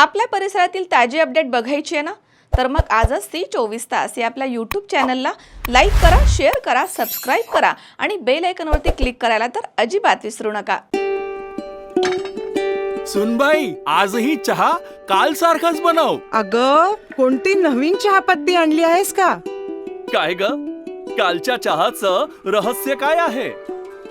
आपल्या परिसरातील ताजी अपडेट बघायची आहे ना? तर मग आजच ती चोवीस तास या आपल्या यूट्यूब चॅनलला लाईक करा शेअर करा सबस्क्राईब करा आणि बेल आयकॉनवरती क्लिक करायला तर अजिबात विसरू नका. सुनबाई आजही चहा काल सारखाच बनव. अग कोणती नवीन चहापत्ती आणली आहेस का? काय ग? कालच्या चहाचं रहस्य काय आहे?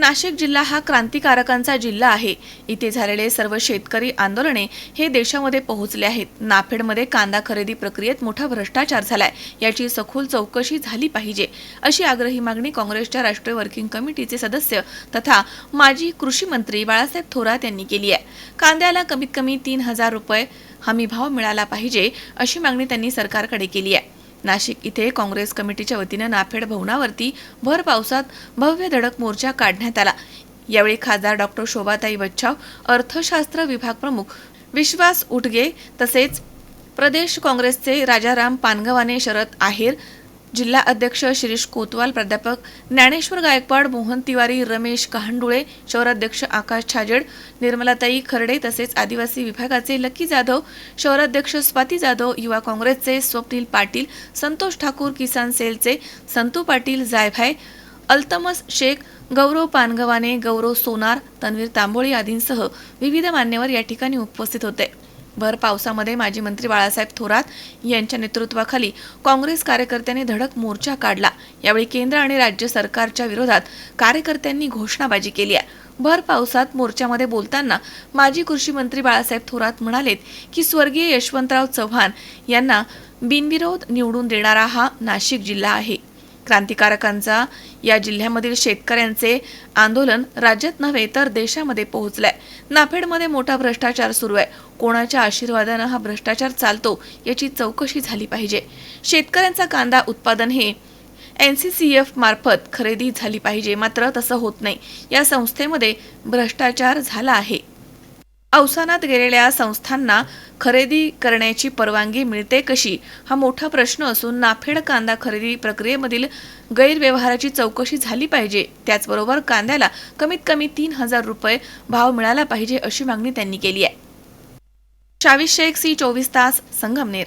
नाशिक जिल्हा हा क्रांतिकारकांचा जिल्हा आहे. इथे झालेले सर्व शेतकरी आंदोलने हे देशामध्ये पोहोचले आहेत. नाफेडमध्ये कांदा खरेदी प्रक्रियेत मोठा भ्रष्टाचार झालाय. याची सखोल चौकशी झाली पाहिजे अशी आग्रही मागणी काँग्रेसच्या राष्ट्रीय वर्किंग कमिटीचे सदस्य तथा माजी कृषी मंत्री बाळासाहेब थोरात यांनी केली आहे. कांद्याला कमीत कमी तीन हजार रुपये हमी भाव मिळाला पाहिजे अशी मागणी त्यांनी सरकारकडे केली आहे. नाशिक इथे काँग्रेस कमिटीच्या वतीनं नाफेड भवनावरती भर पावसात भव्य धडक मोर्चा काढण्यात आला. यावेळी खासदार डॉक्टर शोभाताई बच्छाव अर्थशास्त्र विभाग प्रमुख विश्वास उटगे तसेच प्रदेश काँग्रेसचे राजाराम पानगवाने शरद आहेर जिल्हा अध्यक्ष शिरीष कोतवाल प्राध्यापक ज्ञानेश्वर गायकवाड मोहन तिवारी रमेश कहांडुळे शहराध्यक्ष आकाश छाजेड निर्मलाताई खर्डे तसेच आदिवासी विभागाचे लकी जाधव शहराध्यक्ष स्वाती जाधव युवा काँग्रेसचे स्वप्नील पाटील संतोष ठाकूर किसान सेलचे संतू पाटील जायभाय अल्तमस शेख गौरव पानगवाने गौरव सोनार तन्वीर तांबोळी आदींसह विविध मान्यवर या ठिकाणी उपस्थित होते. भर पावसामध्ये माजी मंत्री बाळासाहेब थोरात यांच्या नेतृत्वाखाली काँग्रेस कार्यकर्त्यांनी धडक मोर्चा काढला. यावेळी केंद्र आणि राज्य सरकारच्या विरोधात कार्यकर्त्यांनी घोषणाबाजी केली आहे. भर पावसात मोर्चामध्ये बोलताना माजी कृषी मंत्री बाळासाहेब थोरात म्हणालेत की स्वर्गीय यशवंतराव चव्हाण यांना बिनविरोध निवडून देणारा हा नाशिक जिल्हा आहे. क्रांतिकारकांचा या जिल्ह्यामधील शेतकऱ्यांचे आंदोलन राज्यात नव्हे तर देशामध्ये पोहोचलंय. नाफेडमध्ये मोठा भ्रष्टाचार सुरू आहे. कोणाच्या आशीर्वादानं हा भ्रष्टाचार चालतो याची चौकशी झाली पाहिजे. शेतकऱ्यांचा कांदा उत्पादन हे एन सी सी एफ मार्फत खरेदी झाली पाहिजे. मात्र तसं होत नाही. या संस्थेमध्ये भ्रष्टाचार झाला आहे. अवसानात गेलेल्या संस्थांना खरेदी करण्याची परवानगी मिळते कशी? हा मोठा प्रश्न असून नाफेड कांदा खरेदी प्रक्रियेमधील गैरव्यवहाराची चौकशी झाली पाहिजे. त्याचबरोबर कांद्याला कमीत कमी तीन हजार रुपये भाव मिळाला पाहिजे अशी मागणी त्यांनी केली आहे. शावीस शेख सी चोवीस तास Sangamner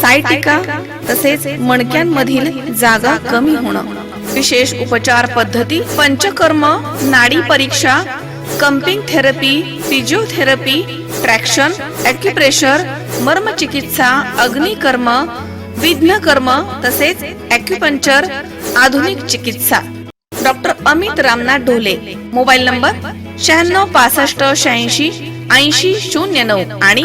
सायटिका तसेच मणक्यांमधील जागा कमी होणं. विशेष उपचार पद्धती पंचकर्म नाडी परीक्षा cupping therapy physiotherapy traction acupressure मर्मचिकित्सा अग्निकर्म विघ्नकर्म तसेच ॲक्युपंक्चर आधुनिक चिकित्सा. Doctor Amit Ramnath Dhole mobile number शहाण्णव पासष्ट शहाऐंशी ऐंशी शून्य नऊ आणि